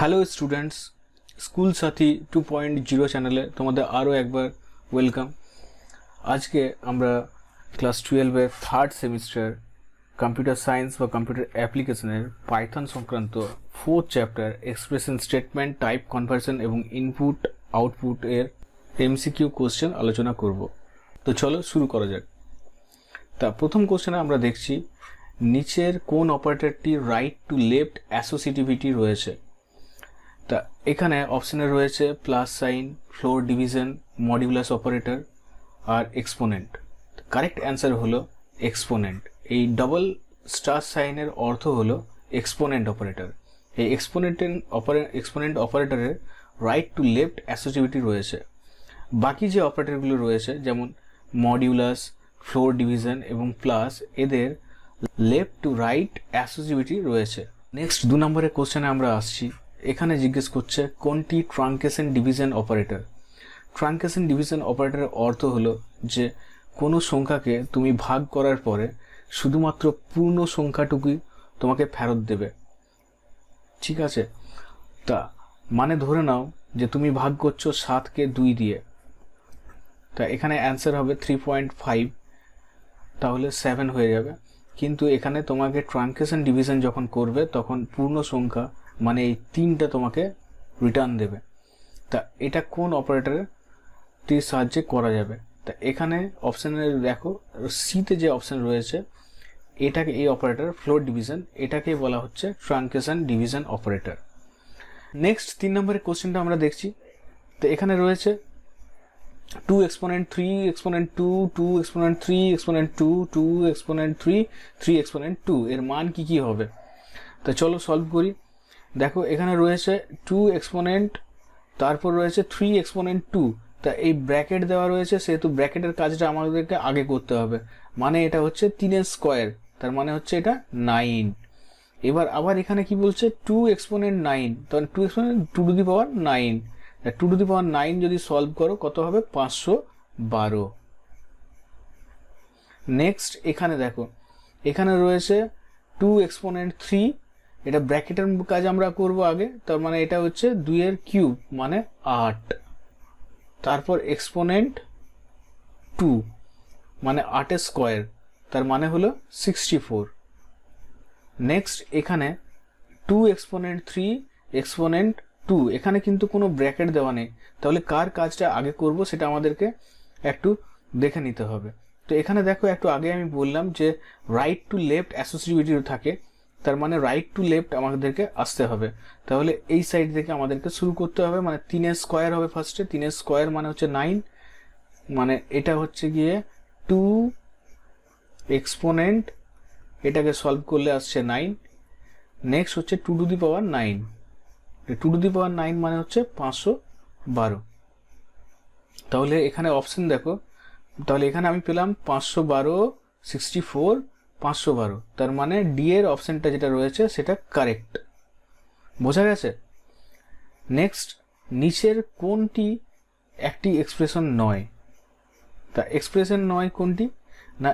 Hello students school Sathi two point zero চ্যানেলে তোমাদের আরও একবার ওয়েলকাম আজকে আমরা ক্লাস টুয়েলভের থার্ড সেমিস্টার কম্পিউটার সায়েন্স বা কম্পিউটার অ্যাপ্লিকেশনের পাইথন সংক্রান্ত fourth chapter expression statement type conversion এবং ইনপুট আউটপুট এর এমসিকিউ কোশ্চেন আলোচনা করব। তো চলো শুরু করা যাক। তা প্রথম কোশ্চেনে আমরা দেখছি, নিচের কোন অপারেটরটি রাইট টু লেফট অ্যাসোসিটিভিটি রয়েছে? তা এখানে অপশানে রয়েছে plus sign floor division modulus operator আর এক্সপোনেন্ট কারেক্ট অ্যান্সার হলো এক্সপোনেন্ট এই ডবল স্টার সাইনের অর্থ হলো এক্সপোনেন্ট অপারেটর এই এক্সপোনেন্ট এক্সপোনেন্ট অপারেটরের রাইট টু লেফট অ্যাসোসিভিটি রয়েছে। বাকি যে অপারেটরগুলো রয়েছে, যেমন মডিউলাস ফ্লোর ডিভিশন এবং প্লাস এদের লেফট টু রাইট অ্যাসোসিভিটি রয়েছে। নেক্সট দু নম্বরের কোশ্চেনে আমরা আসছি। এখানে জিজ্ঞেস করছে, কোনটি truncation division operator? Truncation division অপারেটরের অর্থ হলো যে, কোনো সংখ্যাকে তুমি ভাগ করার পরে শুধুমাত্র পূর্ণ সংখ্যাটুকুই তোমাকে ফেরত দেবে। ঠিক আছে? তা মানে ধরে নাও যে তুমি ভাগ করছ সাতকে দুই দিয়ে। তা, এখানে অ্যান্সার হবে থ্রি পয়েন্ট ফাইভ, তাহলে সেভেন হয়ে যাবে। কিন্তু এখানে তোমাকে ট্রাঙ্কেশন ডিভিশন যখন করবে, তখন পূর্ণ সংখ্যা মানে এই তিনটা তোমাকে রিটার্ন দেবে। তা এটা কোন অপারেটরের টির সাহায্যে করা যাবে। তা এখানে অপশানে দেখো সিতে যে অপশান রয়েছে, এটাকে এই অপারেটর ফ্লোর ডিভিশন এটাকেই বলা হচ্ছে ট্রাঙ্কেশন ডিভিশন অপারেটর নেক্সট তিন নম্বরের কোশ্চেনটা আমরা দেখছি। তো এখানে রয়েছে two exponent three exponent two two exponent three exponent two two exponent three three exponent two এর মান কি কি হবে? তা চলো সলভ করি। দেখো, এখানে রয়েছে টু এক্সপোনেন্ট তারপর রয়েছে থ্রি এক্সপোনেন্ট টু তা এই ব্র্যাকেট দেওয়া রয়েছে, সেহেতু ব্র্যাকেটের কাজটা আমাদেরকে আগে করতে হবে। মানে এটা হচ্ছে তিনের স্কোয়ার তার মানে হচ্ছে এটা নাইন এবার আবার এখানে কি বলছে? টু এক্সপোনেন্ট নাইন তখন two exponent two to the power nine two to the power nine যদি সলভ করো, কত হবে? পাঁচশো বারো। নেক্সট এখানে দেখো, এখানে রয়েছে টু এক্সপোনেন্ট থ্রি এটা ব্র্যাকেটের কাজ আমরা করব আগে, তার মানে এটা হচ্ছে দুইয়ের কিউব মানে আট। তারপর এক্সপোনেন্ট টু মানে আটের স্কোয়ার, তার মানে হলো সিক্সটি ফোর। নেক্সট, এখানে two exponent three, exponent two, এখানে কিন্তু কোনো ব্র্যাকেট দেওয়া নেই। তাহলে কার কাজটা আগে করব সেটা আমাদেরকে একটু দেখে নিতে হবে। তো এখানে দেখো, একটু আগে আমি বললাম যে রাইট টু লেফট অ্যাসোসিয়েটিভ থাকে। তার মানে রাইট টু লেফট আমাদেরকে আসতে হবে। তাহলে এই সাইড থেকে আমাদেরকে শুরু করতে হবে মানে তিনের স্কোয়ার হবে ফার্স্টে তিনের স্কোয়ার মানে হচ্ছে নাইন মানে এটা হচ্ছে গিয়ে টু এক্সপোনেন্ট এটাকে সলভ করলে আসছে নাইন নেক্সট হচ্ছে two to the power nine two to the power nine মানে হচ্ছে পাঁচশো বারো। তাহলে এখানে অপশন দেখো। তাহলে এখানে আমি পেলাম পাঁচশো বারো সিক্সটি ফোর পাঁচশো বারো তার মানে ডি এর অপশানটা যেটা রয়েছে, সেটা কারেক্ট বোঝা গেছে? নেক্সট নিচের কোনটি একটি এক্সপ্রেশন নয়? তা এক্সপ্রেশন নয় কোনটি? না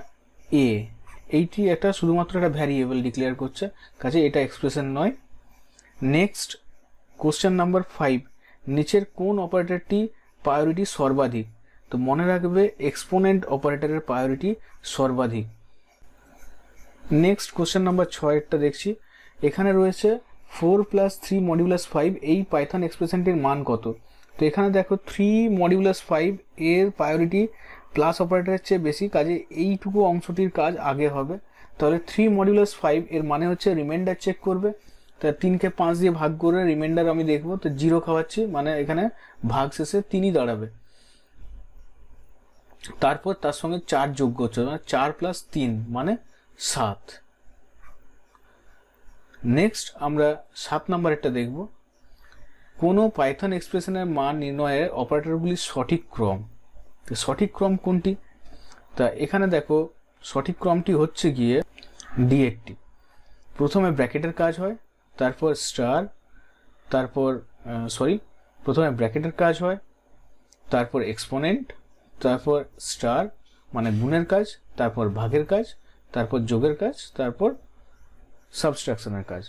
এ এইটি একটা শুধুমাত্র একটা ভ্যারিয়েবল ডিক্লেয়ার করছে, কাজে এটা এক্সপ্রেশন নয়। নেক্সট কোশ্চেন নাম্বার ফাইভ নিচের কোন অপারেটরটি প্রায়োরিটি সর্বাধিক? তো মনে রাখবে এক্সপোনেন্ট অপারেটরের প্রায়োরিটি সর্বাধিক। নেক্সট কোশ্চেন নাম্বার ছয়টা দেখছি। এখানে রয়েছে four plus three modulus five এই পাইথন এক্সপ্রেশনটির মান কত? তো এখানে দেখো থ্রি মডিউলাস ফাইভ এর প্রায়োরিটি প্লাস অপারেটরের চেয়ে বেশি, কাজে এইটুকু অংশটির কাজ আগে হবে। তাহলে থ্রি মডিউলাস ফাইভ এর মানে হচ্ছে রিমাইন্ডার চেক করবে। তা তিনকে পাঁচ দিয়ে ভাগ করে রিমাইন্ডার আমি দেখব। তো জিরো খাওয়াচ্ছি মানে এখানে ভাগ শেষে তিনই দাঁড়াবে। তারপর তার সঙ্গে চার যোগ্য হচ্ছে মানে চার প্লাস তিন মানে সাত। নেক্সট আমরা সাত নাম্বারেরটা দেখব। কোনো পাইথন এক্সপ্রেশনের মান নির্ণয়ের অপারেটরগুলির সঠিক ক্রম। তো সঠিক ক্রম কোনটি? তা এখানে দেখো, সঠিক ক্রমটি হচ্ছে গিয়ে ডিএটি প্রথমে ব্র্যাকেটের কাজ হয়, তারপর স্টার, তারপর সরি প্রথমে ব্র্যাকেটের কাজ হয়, তারপর এক্সপোনেন্ট, তারপর স্টার মানে গুণের কাজ, তারপর ভাগের কাজ তারপর যোগের কাজ, তারপর সাবস্ট্রাকশনের কাজ।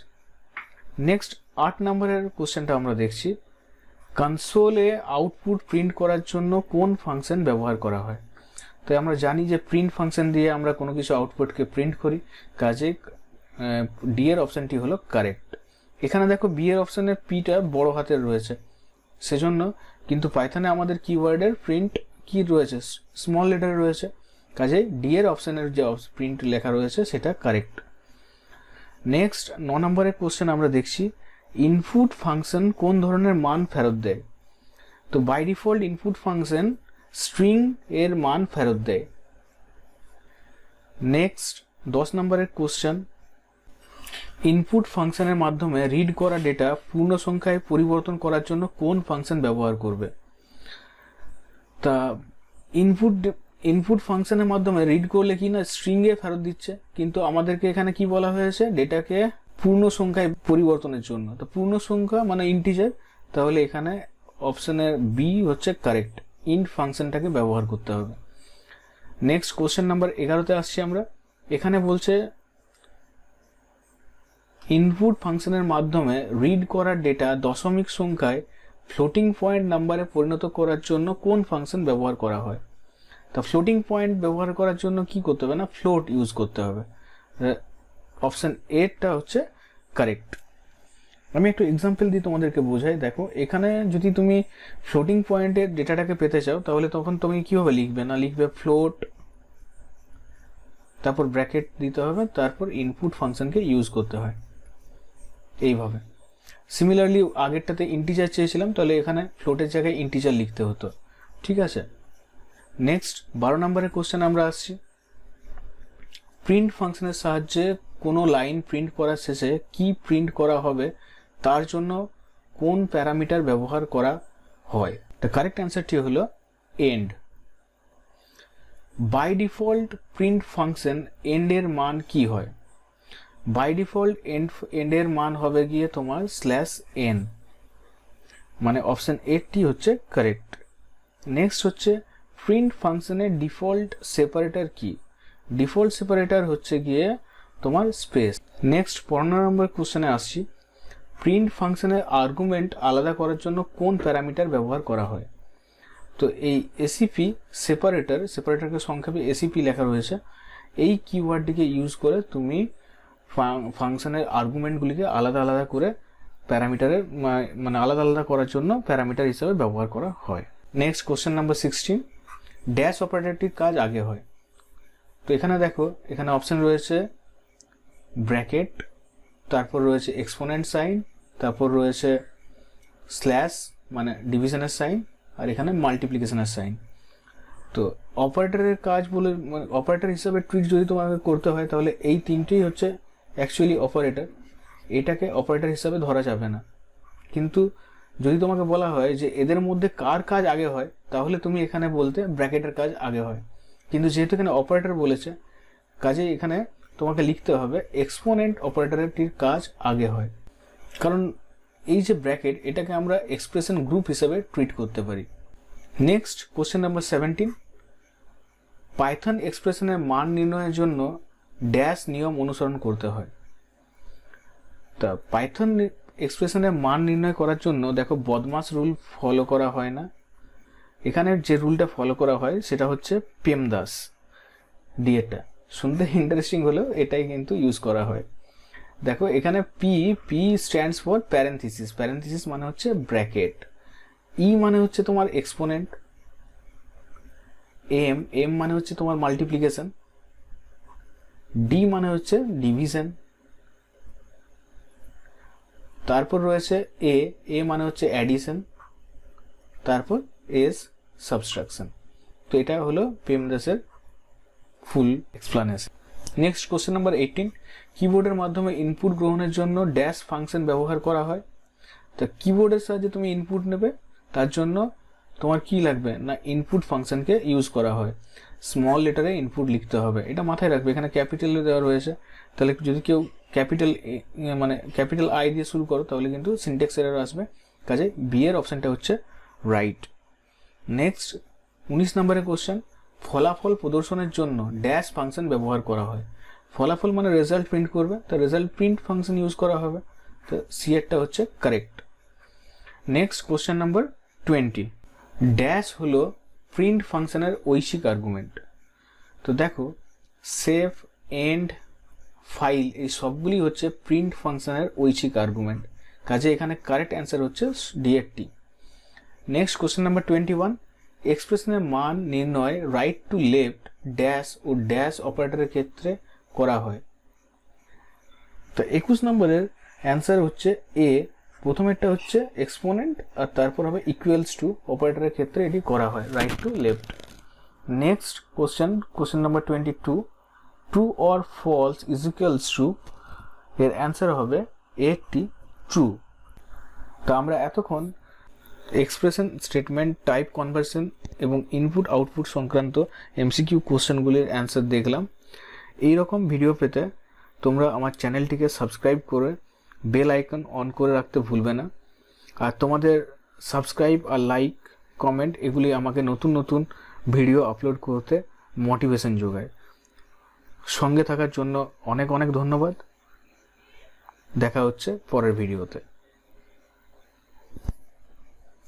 নেক্সট আট নম্বরের কোশ্চেনটা আমরা দেখছি। কনসোলে আউটপুট প্রিন্ট করার জন্য কোন ফাংশন ব্যবহার করা হয়? তো আমরা জানি যে প্রিন্ট ফাংশন দিয়ে আমরা কোনো কিছু আউটপুটকে প্রিন্ট করি। কাজে ডি এর অপশানটি হলো কারেক্ট এখানে দেখো বি এর অপশানে পিটা বড় হাতের রয়েছে। সেজন্য কিন্তু পাইথনে আমাদের কিওয়ার্ডের প্রিন্ট কি রয়েছে? স্মল লেটারে রয়েছে। কাজে ডি এর অপশানের যে প্রিন্ট লেখা রয়েছে, সেটা কারেক্ট নেক্সট ন নম্বরের কোশ্চেন আমরা দেখছি ইনপুট ফাংশন কোন ধরনের মান ফেরত দেয়? তো by default input function string এর মান ফেরত দেয়। নেক্সট দশ নম্বরের কোশ্চেন ইনপুট ফাংশনের মাধ্যমে রিড করা ডেটা পূর্ণ সংখ্যায় পরিবর্তন করার জন্য কোন ফাংশন ব্যবহার করবে? তা ইনপুট ইনপুট ফাংশনের মাধ্যমে রিড করলে কি না স্ট্রিংয়ে ফেরত দিচ্ছে। কিন্তু আমাদেরকে এখানে কি বলা হয়েছে? ডেটাকে পূর্ণ সংখ্যায় পরিবর্তনের জন্য। তো পূর্ণ সংখ্যা মানে ইন্টিজার তাহলে এখানে অপশনের বি হচ্ছে কারেক্ট ইন্ট ফাংশনটাকে ব্যবহার করতে হবে। নেক্সট কোশ্চেন নাম্বার এগারোতে আসছি আমরা। এখানে বলছে ইনপুট ফাংশনের মাধ্যমে রিড করা ডেটা দশমিক সংখ্যায় ফ্লোটিং পয়েন্ট নাম্বারে পরিণত করার জন্য কোন ফাংশন ব্যবহার করা হয়? তা ফ্লোটিং পয়েন্ট ব্যবহার করার জন্য কি করতে হবে না? ফ্লোট ইউজ করতে হবে। অপশান এটা হচ্ছে কারেক্ট আমি একটু এক্সাম্পল দিয়ে তোমাদেরকে বোঝাই। দেখো, এখানে যদি তুমি ফ্লোটিং পয়েন্টের ডেটাটাকে পেতে চাও, তাহলে তখন তুমি কীভাবে লিখবে না? লিখবে ফ্লোট তারপর ব্র্যাকেট দিতে হবে, তারপর ইনপুট ফাংশনকে ইউজ করতে হয়। এইভাবে। সিমিলারলি আগেরটাতে ইন্টিজার চেয়েছিলাম, তাহলে এখানে ফ্লোটের জায়গায় ইন্টিজার লিখতে হতো। ঠিক আছে? নেক্সট বারো নম্বরের কোশ্চেন আমরা আসছি। প্রিন্ট ফাংশনের সাহায্যে কোনো লাইন প্রিন্ট করার শেষে কি প্রিন্ট করা হবে, তার জন্য কোন প্যারামিটার ব্যবহার করা হয়? দ্য কারেক্ট অ্যান্সারটি হলো end by default print function এন্ডের মান কি হয়? বাই ডিফল্ট এন্ড এন্ডের মান হবে গিয়ে তোমার স্ল্যাশ এন মানে অপশান এইটটি হচ্ছে কারেক্ট নেক্সট হচ্ছে প্রিন্ট ফাংশনের ডিফল্ট সেপারেটার কি? ডিফল্ট সেপারেটার হচ্ছে গিয়ে তোমার স্পেস নেক্সট পনেরো নম্বর কোশ্চেনে আসছি। প্রিন্ট ফাংশনের আর্গুমেন্ট আলাদা করার জন্য কোন প্যারামিটার ব্যবহার করা হয়? তো এই এসিপি সেপারেটার সেপারেটারকে সংক্ষেপে এসিপি লেখা রয়েছে, এই কিওয়ার্ডটিকে ইউজ করে তুমি ফাংশনের আর্গুমেন্টগুলিকে আলাদা আলাদা করে প্যারামিটারের মানে আলাদা আলাদা করার জন্য প্যারামিটার হিসাবে ব্যবহার করা হয়। Next question number sixteen dash অপারেটরটির কাজ আগে হয়। তো এখানে দেখো, এখানে অপশন রয়েছে ব্র্যাকেট তারপর রয়েছে এক্সপোনেন্ট সাইন তারপর রয়েছে স্ল্যাশ মানে ডিভিশনের সাইন আর এখানে মাল্টিপ্লিকেশনের সাইন তো অপারেটরের কাজ বলে মানে অপারেটর হিসাবে ট্রিট যদি তোমাকে করতে হয়, তাহলে এই তিনটেই হচ্ছে অ্যাকচুয়ালি অপারেটর এটাকে অপারেটর হিসাবে ধরা যাবে না। কিন্তু যদি তোমাকে বলা হয় যে এদের মধ্যে কার কাজ আগে হয়, তাহলে তুমি এখানে বলতে ব্র্যাকেটের কাজ আগে হয়। কিন্তু যেহেতু এখানে অপারেটর বলেছে কাজে এখানে তোমাকে লিখতে হবে এক্সপোনেন্ট অপারেটরটির কাজ আগে হয়। কারণ এই যে ব্র্যাকেট, এটাকে আমরা এক্সপ্রেশন গ্রুপ হিসেবে ট্রিট করতে পারি। Next, question number seventeen. Python এক্সপ্রেশনের মান নির্ণয়ের জন্য ড্যাশ নিয়ম অনুসরণ করতে হয়। তা পাইথন এক্সপ্রেশনের মান নির্ণয় করার জন্য দেখো বদমাস রুল ফলো করা হয় না। এখানে যে রুলটা ফলো করা হয় সেটা হচ্ছে পেমদাস ডিএটা শুনতে ইন্টারেস্টিং হলেও এটাই কিন্তু ইউজ করা হয়। দেখো এখানে P P stands for parenthesis parenthesis মানে হচ্ছে ব্র্যাকেট ই মানে হচ্ছে তোমার এক্সপোনেন্ট এম এম মানে হচ্ছে তোমার মাল্টিপ্লিকেশন ডি মানে হচ্ছে ডিভিশন তারপর রয়েছে এ এ মানে হচ্ছে অ্যাডিশন তারপর এস সাবস্ট্রাকশন তো এটা হলো পেমদাসের full explanation next question number eighteen কিবোর্ডের মাধ্যমে ইনপুট গ্রহণের জন্য ড্যাশ ফাংশন ব্যবহার করা হয়। তা কিবোর্ডের সাহায্যে তুমি ইনপুট নেবে, তার জন্য তোমার কি লাগবে? না ইনপুট ফাংশনকে ইউজ করা হয়। স্মল লেটারে ইনপুট লিখতে হবে। এটা মাথায় রাখবে। এখানে ক্যাপিটালে দেওয়া রয়েছে। তাহলে যদি কেউ ক্যাপিটাল মানে ক্যাপিটাল আই দিয়ে শুরু করো, তাহলে কিন্তু সিনটেক্স এরার আসবে। কাজে বি এর অপশানটা হচ্ছে রাইট নেক্সট উনিশ নম্বরের কোশ্চেন ফলাফল প্রদর্শনের জন্য ড্যাশ ফাংশন ব্যবহার করা হয়। ফলাফল মানে রেজাল্ট প্রিন্ট করবে। তা রেজাল্ট প্রিন্ট ফাংশন ইউজ করা হবে। তো সি এরটা হচ্ছে correct next question number twenty dash হলো প্রিন্ট ফাংশনের ঐশিক আর্গুমেন্ট তো দেখো সেভ এন্ড ফাইল এই সবগুলি হচ্ছে প্রিন্ট ফাংশনের ঐচ্ছিক আর্গুমেন্ট কাজে এখানে কারেক্ট অ্যান্সার হচ্ছে ডিএরটি next question number twenty one এক্সপ্রেশনের মান নির্ণয় রাইট টু লেফট ড্যাশ ও ড্যাশ অপারেটরের ক্ষেত্রে করা হয়। তো একুশ নম্বরের অ্যান্সার হচ্ছে এ প্রথমেরটা হচ্ছে এক্সপোনেন্ট আর তারপর হবে ইকুয়ালস টু অপারেটরের ক্ষেত্রে এটি করা হয় right to left next question question number twenty two true or false is equals to এর অ্যান্সার হবে এটি ট্রু তো আমরা এতক্ষণ এক্সপ্রেশন স্টেটমেন্ট টাইপ কনভার্সন এবং ইনপুট আউটপুট সংক্রান্ত এমসিকিউ কোশ্চেনগুলির অ্যান্সার দেখলাম। এই রকম ভিডিও পেতে তোমরা আমার চ্যানেলটিকে সাবস্ক্রাইব করে বেল আইকন অন করে রাখতে ভুলবে না। আর তোমাদের সাবস্ক্রাইব আর লাইক কমেন্ট এগুলি আমাকে নতুন নতুন ভিডিও আপলোড করতে মোটিভেশন যোগায়। সঙ্গে থাকার জন্য অনেক অনেক ধন্যবাদ। দেখা হচ্ছে পরের ভিডিওতে